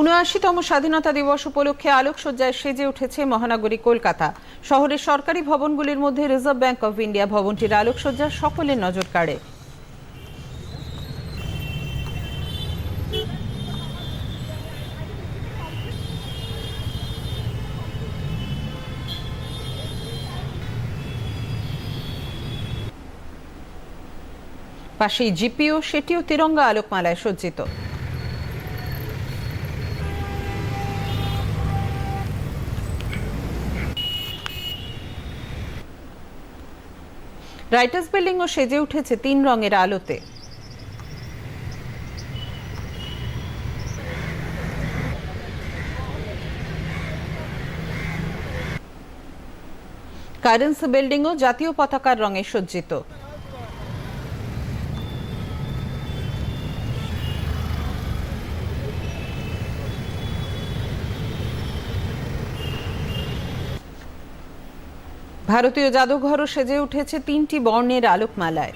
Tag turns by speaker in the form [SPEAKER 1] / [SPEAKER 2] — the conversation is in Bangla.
[SPEAKER 1] উনআশিতম স্বাধীনতা দিবস উপলক্ষে আলোকসজ্জায় সেজে উঠেছে মহানগরী কলকাতা। শহরের সরকারি ভবনগুলির মধ্যে রিজার্ভ ব্যাংক অব ইন্ডিয়া ভবনটির আলোকসজ্জা সকলের নজর কাড়ে। পাশেই জিপিও, সেটিও তিরঙ্গা আলোকমালায় সজ্জিত। রাইটার্স বিল্ডিংও সেজে উঠেছে তিন রঙের আলোতে। কারেন্স বিল্ডিংও জাতীয় পতাকার রঙে সজ্জিত। ভারতীয় জাদুঘরও সেজে উঠেছে তিনটি বর্ণের আলোকমালায়।